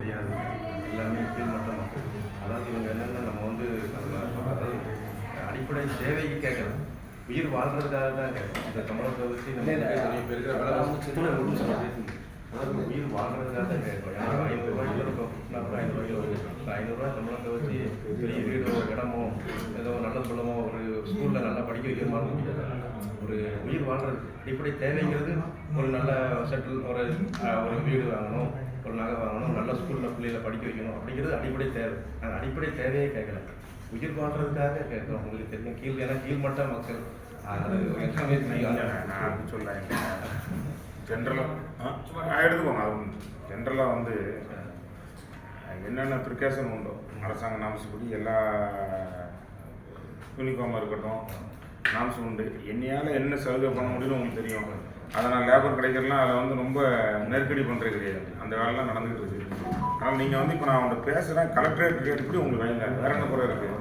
தெரியாது. எல்லாமே கீழ்மட்ட மக்கள் அதாவது இவங்க என்னென்ன நம்ம வந்து அதாவது அடிப்படை தேவைக்கு கேட்கல. உயிர் வாழ்றதுக்காக தான் கேட்கணும் இந்த சம்பளத்தை வச்சு நம்ம இப்போ இருக்கிற. அதாவது உயிர் வாழ்றதுக்காக தான் கேட்கணும் ஏன்னா ஐநூறுரூவாய்க்கு இருக்கும் நான் ஒரு ஐநூறுரூவாய்க்கு வரும் இப்போ ஐநூறுரூவா சம்பளத்தை வச்சு பெரிய வீடு ஒரு இடமோ ஏதோ நல்ல சொல்லமோ ஒரு ஸ்கூலில் நல்லா படிக்க வைக்கிற மாதிரி முடியாது ஒரு உயிர் வாழ்றது அடிப்படை தேவைங்கிறது ஒரு நல்ல செட்டில் ஒரு ஒரு வீடு வாங்கணும். ஒரு நகை வாங்கணும் நல்ல ஸ்கூலில் பிள்ளைகளை படிக்க வைக்கணும் அப்படிங்கிறது அடிப்படை தேவை. அந்த அடிப்படை தேவையே கேட்கல. உயிர் வாழ்றதுக்காக கேட்குறோம். உங்களுக்கு தெரியும் கீழ் ஏன்னா கீழ்மட்ட மக்கள். அது சொல்கிறேன் ஜென்ரலாக எடுத்துக்கோங்க அது ஜென்ரலாக வந்து என்னென்ன ப்ரிகாஷன் உண்டோ அரசாங்க நாம்ஸ் படி எல்லா யூனிஃபார்மாக இருக்கட்டும் நாம்ஸ் உண்டு. என்னையால் என்ன சலுகை பண்ண முடியும்னு உங்களுக்கு தெரியும். அதை நான் லேபர் கிடைக்கிறலாம் அதில் வந்து ரொம்ப நெருக்கடி பண்ணுறது கிடையாது. அந்த வேலைலாம் நடந்துகிட்டு இருக்கு. அதனால் நீங்கள் வந்து இப்போ நான் அவங்கள்ட்ட பேசுகிறேன் கலெக்டரேட் கேட்டுப்படி உங்களுக்கு வாங்க வேற என்ன குறை இருக்குது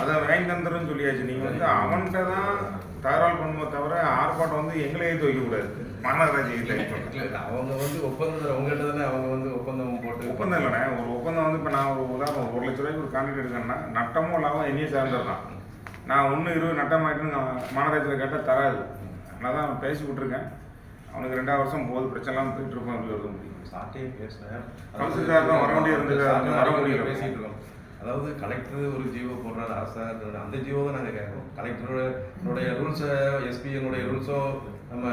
அது வாங்கி தந்துருன்னு சொல்லியாச்சு. நீங்கள் வந்து அவன்கிட்ட தான் தகராறு பண்ணுமோ தவிர ஆர்ப்பாட்டம் வந்து எங்களை எழுத்து வைக்கக்கூடாது மாநகராட்சி அவங்க வந்து ஒப்பந்தம் உங்ககிட்ட தானே அவங்க வந்து ஒப்பந்தம் போட்டு ஒப்பந்தம் இல்லைண்ணே. ஒரு ஒப்பந்தம் வந்து இப்போ நான் ஒரு உதாரணம் ஒரு லட்ச ரூபாய்க்கு ஒரு கான்ட்ராக்ட் எடுக்கணும்னா நட்டமும் லாபம் என்னையே சார்ந்ததுதான் நான் ஒன்று இருபது நட்டம் ஆகிட்டுன்னு மாநகராட்சியில் கேட்டால் தராது. அதனால தான் அவன் பேசி விட்ருக்கேன் அவனுக்கு ரெண்டாவது வருஷம் போகுது பிரச்சனை இல்லாமல் போயிட்டு இருப்போம் அப்படி வருது முடியும் சாட்டையே பேசினேன் கவுன்சிலர் தான் வர வேண்டியது இருந்தது, வர முடியல. பேசிட்டு இருக்கோம். அதாவது கலெக்டர் ஒரு ஜீவோ போடுறாரு அரசாங்க அந்த ஜீவோ தான் நாங்கள் கேட்குறோம். கலெக்டருடைய ரூல்ஸை எஸ்பிஎனுடைய ரூல்ஸோ நம்ம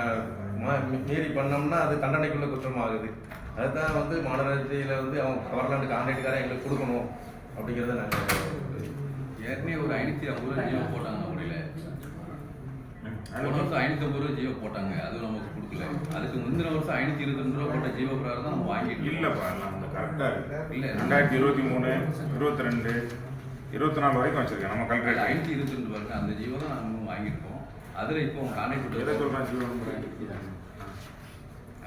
மீறி பண்ணோம்னா அது தண்டனைக்குள்ள குற்றமாகுது. அதுதான் வந்து மாநகராட்சியில் வந்து அவங்க கவர்லாண்டு கான்ட்ராக்டுக்காரன் எங்களுக்கு கொடுக்கணும் அப்படிங்கிறத நாங்கள் ஏற்கனவே ஒரு ஐநூற்றி ஐம்பது ரூபா ஜியோ போட்டாங்க. முடியல போன வருஷம் ஐநூற்றி ஐம்பது ரூபா ஜியோ போட்டாங்க. அது நமக்கு கொடுக்கல. அதுக்கு முந்தின வருஷம் ஐநூற்றி இருபத்தி ரூபா போட்ட ஜியோ பிரகாரம் தான் நம்ம வாங்கிட்டு. இல்லைப்பா நம்ம கரெக்டாக இருக்கு. இல்ல. ரெண்டாயிரத்தி இருபத்தி மூணு இருபத்தி ரெண்டு இருபத்தி நாலு வரைக்கும் வச்சுருக்கேன். நம்ம அது கலெக்டரேட் ஐநூற்றி இருபத்தி ரெண்டு பாருங்க அந்த ஜியோ தான் நம்ம வாங்கியிருக்கோம் அதில் இப்போ எதை கான்ட்ராக்ட் சொல்கிறேன் சிவன்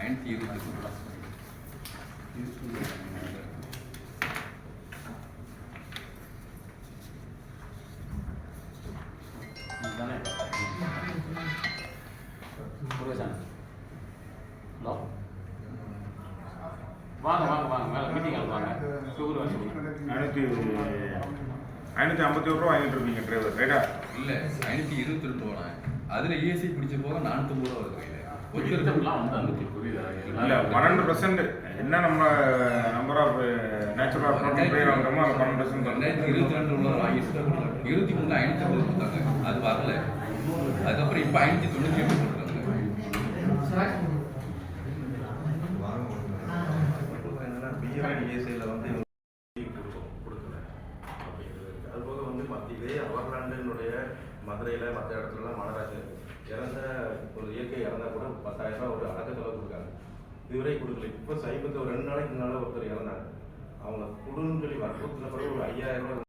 ஐநூற்றி இருபத்தி ரெண்டு முருகேசன் ஹலோ? வாங்க வாங்க வாங்க மேலே மீட்டிங் வாங்க. சுகர் ஐநூற்றி ஐநூற்றி ஐம்பத்தி ஒரு ரூபா வாங்கிட்டு இருப்பீங்க டிரைவர் ரைட்டா இல்லை ஐநூற்றி இருபத்தி ரெண்டு ரூபா அதில் இஎஸ்ஐ பிடிச்ச போக நானூற்றம்பது ரூபா வருது அந்த பன்னெண்டு பர்சன்ட் என்ன நம்ம நம்பர் ஆஃப் நேச்சுரல் வாங்குறோமோ அது பன்னெண்டு பர்சன்ட் ரெண்டாயிரத்தி இருபத்தி ரெண்டு உள்ள வாங்கிட்டு இருபத்தி மூணுல ஐநூத்தி ஐம்பது கொடுத்தாங்க. அது வரல. அதுக்கப்புறம் இப்போ ஐநூத்தி தொண்ணூத்தி எட்டு போட்டுருக்காங்க என்னன்னா வந்து இவங்க கொடுக்கல அப்படிங்கிறது அதுபோக வந்து மற்ற இதே அவர்லாண்டுனுடைய மதுரையில் மற்ற இடத்துலலாம் மாநகராட்சி இறந்த ஒரு இயற்கை இறந்தா கூட பத்தாயிரம் ரூபா ஒரு அடக்க செலவு கொடுக்காங்க இதுவரை கொடுக்கல இப்போ சமீபத்தில் ஒரு ரெண்டு நாளைக்கு முன்னால் ஒருத்தர் இறந்தாங்க அவங்க குடுன்னு சொல்லி வற்புறுத்தின பிறகு ஒரு ஐயாயிரம் ரூபாய்